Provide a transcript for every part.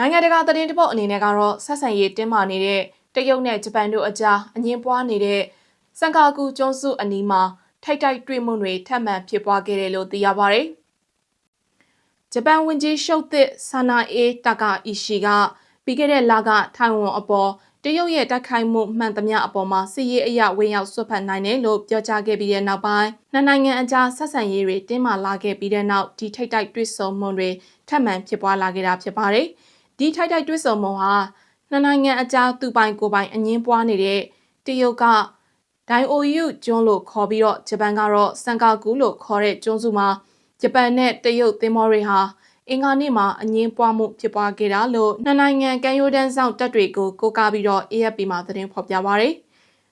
နိုင်ငံတကာသတင်းတပုတ်အနေနဲ့ကတော့ဆက်ဆံရေးတင်းမာနေတဲ့တရုတ်နဲ့ဂျပန်တို့အကြားအငင်းပွားနေတဲ့စန်ကာကူကျွန်းစုအနီးမှာထိုက်တိုက်တွေ့မှုတွေထပ်မံဖြစ်ပွားခဲ့တယ်လို့သိရပါဗျ။ဂျပန်ဝန်ကြီးရှုပ်သစ်ဆာနာအေးတာကာအီရှီကပြီးခဲ့တဲ့လကထိုင်ဝမ်အပေါ်တရုတ်ရဲ့တိုက်ခိုက်မှုမှန်သမျှအပေါ်မှာစစ်ရေးအရဝင်ရောက်ဆွတ်ဖက်နိုင်တယ်လို့ပြောကြားခဲ့ပြီးတဲ့နောက်ပိုင်းနှစ်နိုင်ငံအကြားဆက်ဆံရေးတွေတင်းမာလာခဲ့ပြီးတဲ့နောက်ဒီထိတ်တိုက်တွေ့ဆုံမှုတွေထပ်မံဖြစ်ပွားလာခဲ့တာဖြစ်ပါတယ်။ ဒီထိုက်တိုက်တွေ့ဆုံမှုဟာနှစ်နိုင်ငံအကြားသူပိုင်ကိုပိုင်အငင်းပွားနေတဲ့တရုတ်ကဒိုင်အိုယူကျွန်းလို့ခေါ်ပြီးတော့ဂျပန်ကတော့စန်ကာကူလို့ခေါ်တဲ့ကျွန်းစုမှာဂျပန်နဲ့တရုတ်သင်္ဘောတွေဟာအင်္ဂါနေ့မှာအငင်းပွားမှုဖြစ်ပွားခဲ့တာလို့နှစ်နိုင်ငံကန်ယိုဒန်ဆောင်တပ်တွေကိုကိုးကားပြီးတော့ AFP မှာသတင်းဖော်ပြပါရယ်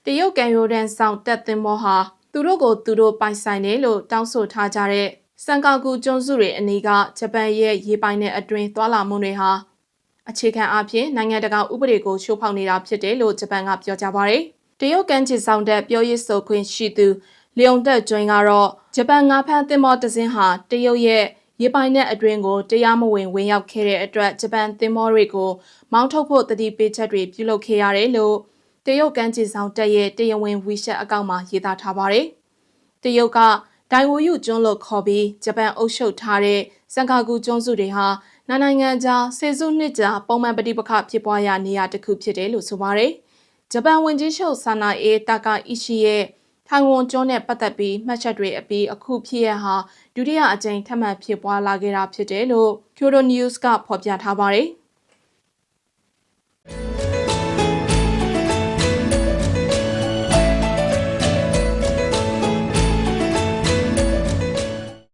တရုတ်ကန်ယိုဒန်ဆောင်တပ်သင်္ဘောဟာသူတို့ကိုသူတို့ပိုင်ဆိုင်တယ်လို့တောင်းဆိုထားကြတဲ့စန်ကာကူကျွန်းစုတွေအနီးကဂျပန်ရဲ့ရေပိုင်တဲ့အတွင်းသွာလာမှုတွေဟာ အခြေခံအဖြစ်နိုင်ငံတကာဥပဒေကိုချိုးဖောက်နေတာဖြစ်တယ်လို့ဂျပန်ကပြောကြားပါရယ်တရုတ်ကန်ချီဆောင်တဲ့ပြောရေးဆိုခွင့်ရှိသူလျုံတက်ကျွင်းကတော့ဂျပန်ငါးဖမ်းသင်္ဘောတစ်စင်းဟာတရုတ်ရဲ့ရေပိုင်တဲ့အတွင်းကိုတရားမဝင်ဝင်ရောက်ခဲ့တဲ့အတွက်ဂျပန်သင်္ဘောတွေကိုမောင်းထုတ်ဖို့တတိပေးချက်တွေပြုလုပ်ခဲ့ရတယ်လို့တရုတ်ကန်ချီဆောင်တက်ရဲ့တရားဝင်ဝီရှက်အကောင့်မှာရေးသားထားပါတယ်။တရုတ်ကဒိုင်ဝိုယူကျွန်းလို့ခေါ်ပြီးဂျပန်အုပ်ချုပ်ထားတဲ့စန်ကာကူကျွန်းစုတွေဟာ နိုင်ငံကြားဆယ်စုနှစ်ကြာပုံမှန်ပဋိပက္ခဖြစ်ပွားရာနေရာတစ်ခုဖြစ်တယ်လို့ဆိုပါတယ်။ဂျပန်ဝန်ကြီးချုပ်ဆာနာအေတာကာအီရှီရဲ့ထိုင်ဝမ်ကျွန်းနဲ့ပတ်သက်ပြီးမှတ်ချက်တွေအပြီးအခုဖြစ်ရဟာဒုတိယအကြိမ်ထပ်မံဖြစ်ပွားလာခဲ့တာဖြစ်တယ်လို့ Kyodo News ကဖော်ပြထားပါတယ်။